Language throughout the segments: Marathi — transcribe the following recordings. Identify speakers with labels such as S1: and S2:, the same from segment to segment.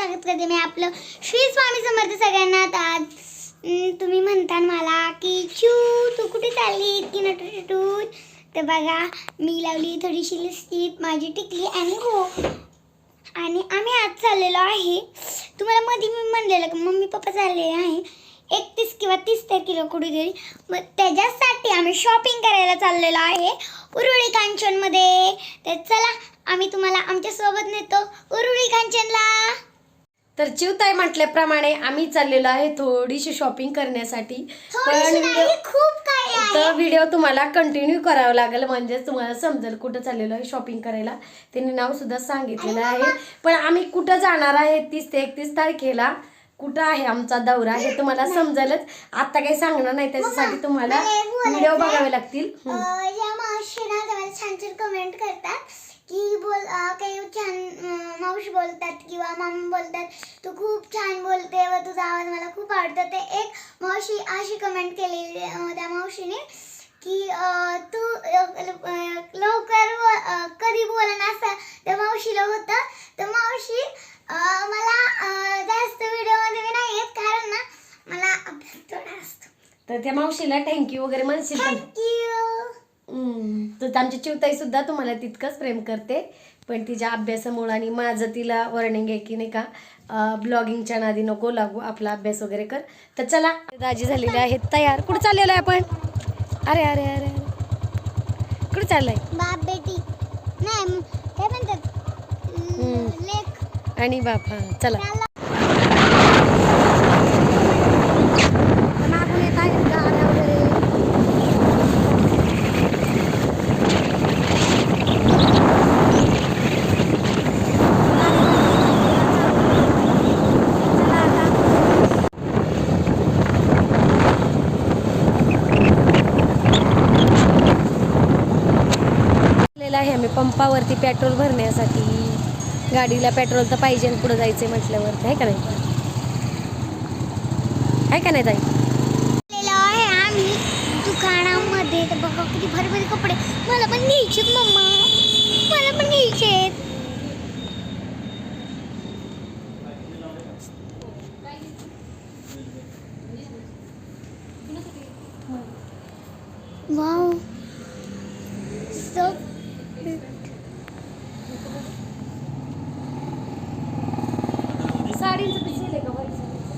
S1: स्वागत करते मी आपलं श्री स्वामी समर्थ सगळ्यांना. आज तुम्ही म्हणता मला की चू तू कुठे चालली इतकी नटून तर बघा मी लावली थोडीशी लिस्टिप माझी टिकली आणि हो. आणि आम्ही आज चाललेलो आहे. तुम्हाला मध्ये मी म्हणलेलं की मम्मी पप्पा चाललेले आहे. एकतीस किंवा तीस तारखेला कुठेतरी. मग त्याच्यासाठी आम्ही शॉपिंग करायला चाललेलो आहे. उरुळी कांचनमध्ये. तर चला आम्ही तुम्हाला आमच्यासोबत नेतो. उरुळी कांचनला.
S2: तर चिवताई म्हटल्याप्रमाणे आम्ही चाललेलो आहे थोडीशी शॉपिंग करण्यासाठी. पण
S1: आहे
S2: तर व्हिडिओ तुम्हाला कंटिन्यू करावा लागेल म्हणजे तुम्हाला समजेल कुठं चाललेलो आहे शॉपिंग करायला. त्यांनी नाव सुद्धा सांगितलेलं आहे. पण आम्ही कुठं जाणार आहे तीस ते एकतीस तारखेला? कुठं आहे आमचा दौरा? हे तुम्हाला समजेलच. आता काही सांगणार नाही त्याच्यासाठी तुम्हाला व्हिडिओ. बघावे लागतील.
S1: या छान छान कमेंट करतात की बोल काही मावशी बोलतात किंवा मामा बोलतात. तू खूप छान बोलते व तुझा आवाज मला खूप आवडतो. ते एक मावशी अशी कमेंट केलेली त्या मावशीने की तू लवकर कधी बोलणं असं? त्या मावशीला होतं. तर मावशी मला जास्त व्हिडिओमध्ये मी नाही येत. कारण ना मला अभ्यास थोडा असतो.
S2: तर त्या मावशीला थँक्यू वगैरे म्हणशील
S1: थँक्यू.
S2: तर आमची चिवताई सुद्धा तुम्हाला तितकंच प्रेम करते. पण तिच्या अभ्यासामुळे आणि माझं तिला वॉर्निंग आहे की नाही का ब्लॉगिंगच्या नादी नको लागू आपला अभ्यास वगैरे कर. तर चला दाजी झालेले आहेत तयार. कुठं चाललेलो आहे आपण? अरे अरे अरे अरे. कुठं चाललंय?
S1: बाप बेटी. नाही काय म्हणतात लेख.
S2: आणि बाप हा चला
S1: त्याला
S2: मागून येत आहेत गाड्या वगैरे चला आता. आलेलं आहे आम्ही पंपावरती पेट्रोल भरण्यासाठी. गाडीला पेट्रोल तर पाहिजे पुढं जायचं आहे म्हटल्यावरती आहे का नाही? आहे का नाही ताई?
S1: आहे आम्ही दुकानामध्ये. तर बघा किती भारी भारी कपडे. मला पण घ्यायचे मम्मा. मला पण घ्यायचे वाव सो
S2: साडीचं पीस आहे का व्हाईट साडीचं?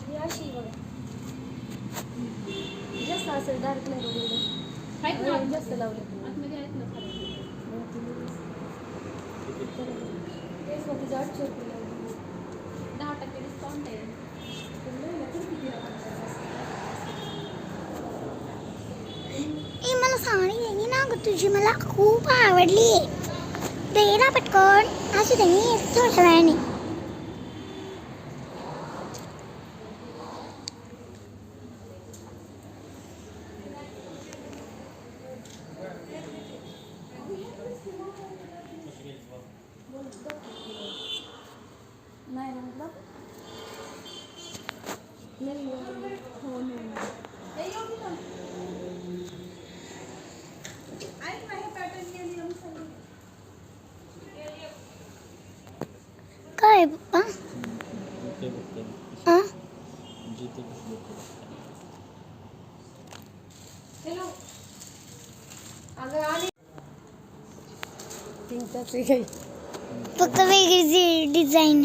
S2: ही अशी बघा. डार्क नाही वगैरे जास्त लावले तेच मग तिचं आठशे रुपये लावले.
S3: दहा टक्के डिस्काउंट आहे.
S1: मला साडी घ्यायची ना ग. तुझी मला खूप आवडली. दे ना पटकन. असू दे मी थोड्या वेळाने
S2: नाही ना मतलब नाही हो नाही
S1: काय पप्पा? फक्त वेगळी डिझाईन.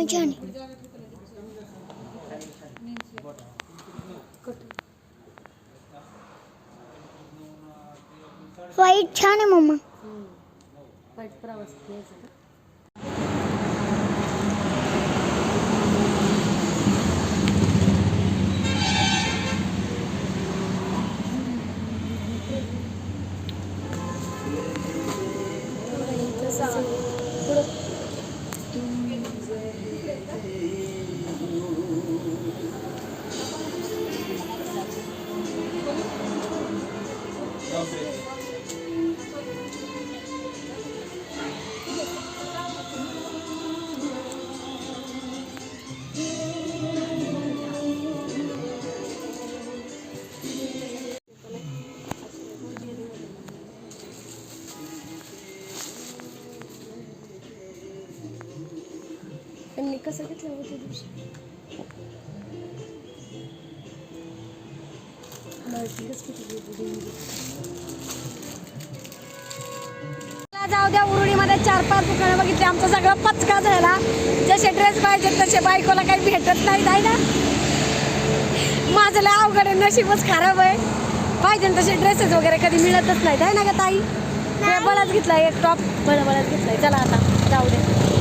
S1: माझ्याने वाईट छान आहे मम्मा
S3: वाईट प्रवास say, त्यांनी कसं घेतलं होतं दिवशी.
S2: मला जाऊ द्या उरुळीमध्ये चार पाच दुकानं बघितली. आमचा सगळा पचका झाला. जसे ड्रेस पाहिजे तसे बायकोला काही भेटत नाही आहे ना? माझं लय अवघड आहे नशीबच खराब आहे. पाहिजे तसे ड्रेसेस वगैरे कधी मिळतच नाहीत आहे ना का ताई? बळाच घेतलाय एक टॉप बळ बळाच घेतलाय. चला आता जाऊ दे.